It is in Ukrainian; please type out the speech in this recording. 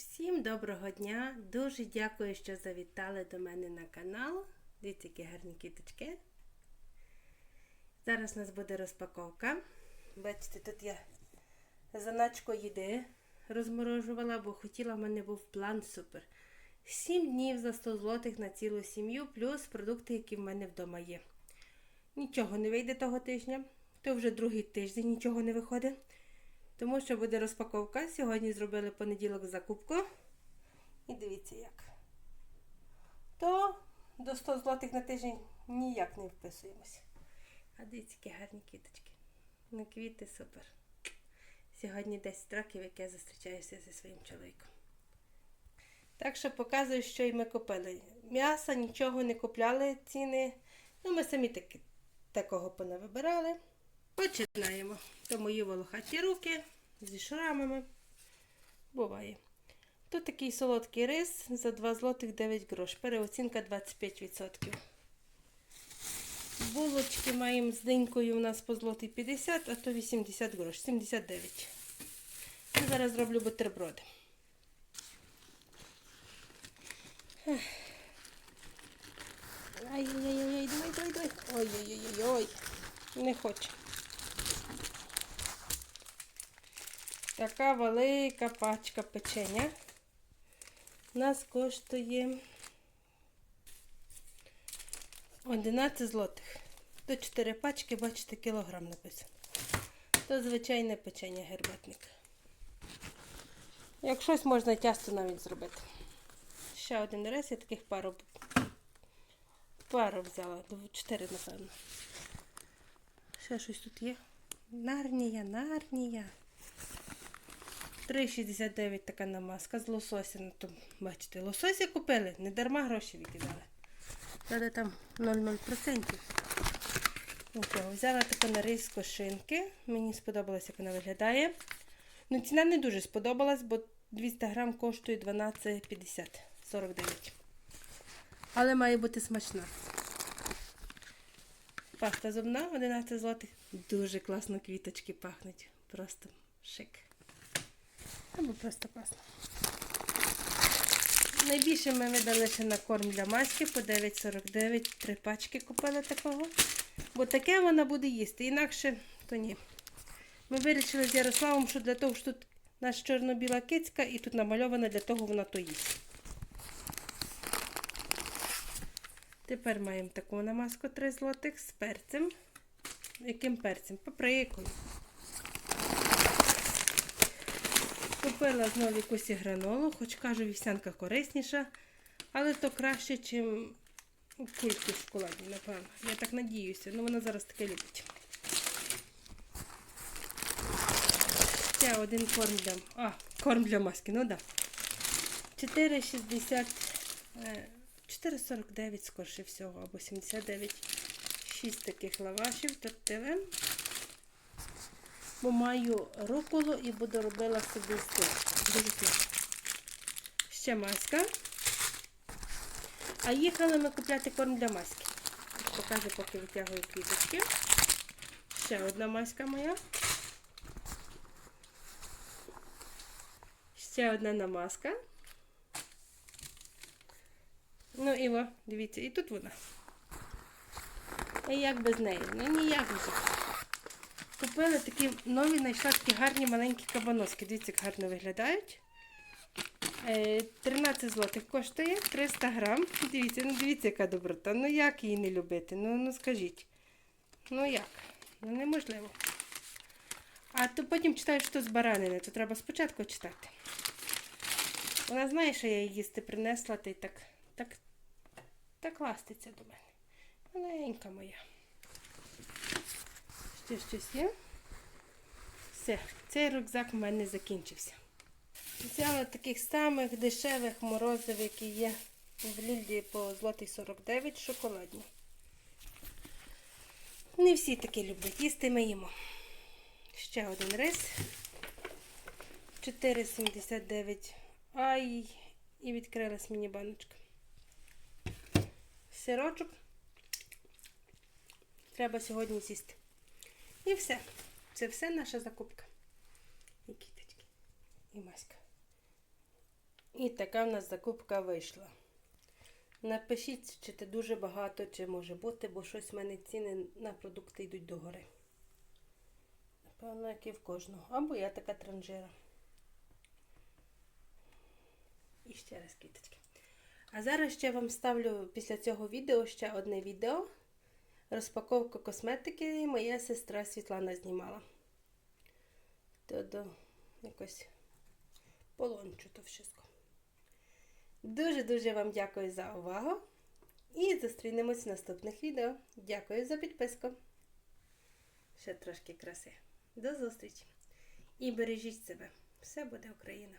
Всім доброго дня! Дуже дякую, що завітали до мене на канал. Дивіться, які гарні квіточки. Зараз у нас буде розпаковка. Бачите, тут я заначку їди розморожувала, бо хотіла, в мене був план супер. 7 днів за 100 злотих на цілу сім'ю, плюс продукти, які в мене вдома є. Нічого не вийде того тижня, то вже другий тиждень нічого не виходить. Тому що буде розпаковка. Сьогодні зробили понеділок закупку. І дивіться як. То до 100 злотих на тиждень ніяк не вписуємося. А дивіться, які гарні квіточки. Ну, квіти супер. Сьогодні 10 років, як я зустрічаюся зі своїм чоловіком. Так що показую, що і ми купили. М'яса нічого не купляли, ціни. Ну, ми самі таки, такого понавибирали. Починаємо. То мої волохаті руки зі шрамами. Буває. Тут такий солодкий рис за 2 злотих 9 грош. Переоцінка 25%. Булочки маємо з динькою у нас по злотий 50, а то 80 грош, 79. Я зараз зроблю бутерброди. Ай-яй-яй, давай, давай, давай. Ой-ой-ой-ой. Не хоче. Така велика пачка печення. У нас коштує 11 злотих. До 4 пачки, бачите, кілограм написано. То звичайне печення гербетник. Як щось можна тісто навіть зробити. Ще один рис, я таких пару пару взяла, 4, напевно. Ще щось тут є. Нарнія, нарнія. 3,69 така намазка з лосося. Ну, то, бачите, лосося купили, не дарма гроші викидали. Треба там 0,0%. Нічого, взяла таку нарізку шинки. Мені сподобалось, як вона виглядає. Ну, ціна не дуже сподобалась, бо 200 грам коштує 12,50, 49. Але має бути смачна. Паста зубна 11 злотих. Дуже класно квіточки пахнуть. Просто шик. Або просто класно. Найбільше ми видали ще на корм для маски по 9,49. Три пачки купили такого. Бо таке вона буде їсти. Інакше то ні. Ми вирішили з Ярославом, що для того, що тут наша чорно-біла кицька і тут намальована, для того вона то їсть. Тепер маємо таку намазку 3 злотих з перцем. Яким перцем? Паприкою. Купила знову якусь гранолу, хоч кажу, вівсянка корисніша, але то краще, ніж кульки шоколадні, напевно. Я так надіюся, ну вона зараз таке любить. Ще один корм для... А, корм для маски, ну. Да. 4,60... 4,49 скорше всього, або 79. 6 таких лавашів тортили. Бо маю руколу і буду робила собі стил. Дуже. Ще маска. А їхали ми купляти корм для маски. Покажу, поки витягую квіточки. Ще одна маска моя. Ще одна намазка. Ну і о, дивіться, і тут вона. І як без неї? Ну ніяк вже. Купили такі нові, знайшла такі гарні маленькі кабаноски. Дивіться, як гарно виглядають. 13 злотих коштує 300 грам. Дивіться, ну дивіться, яка доброта. Ну як її не любити? Ну, ну скажіть. Ну як? Ну неможливо. А то потім читаєш, що з баранини, то треба спочатку читати. Вона знає, що я її їсти принесла, та й так, так, так ластиться до мене. Маленька моя. Ще щось є? Все, цей рюкзак у мене закінчився. Взяла таких самих дешевих морозив, які є в Лільді по злотий 49 шоколадні. Не всі такі люблять. Їсти ми їмо. Ще один рис. 4,79. Ай, і відкрилась мені баночка. Сирочок. Треба сьогодні з'їсти. І все. Це все наша закупка. І кіточки. І маська. І така в нас закупка вийшла. Напишіть, чи це дуже багато, чи може бути, бо щось в мене ціни на продукти йдуть догори. Напевно, як і в кожного. Або я така транжира. І ще раз квіточки. А зараз ще вам ставлю після цього відео ще одне відео. Розпаковка косметики моя сестра Світлана знімала. То до якось полончу то все. Дуже-дуже вам дякую за увагу. І зустрінемось в наступних відео. Дякую за підписку. Ще трошки краси. До зустрічі. І бережіть себе. Все буде Україна.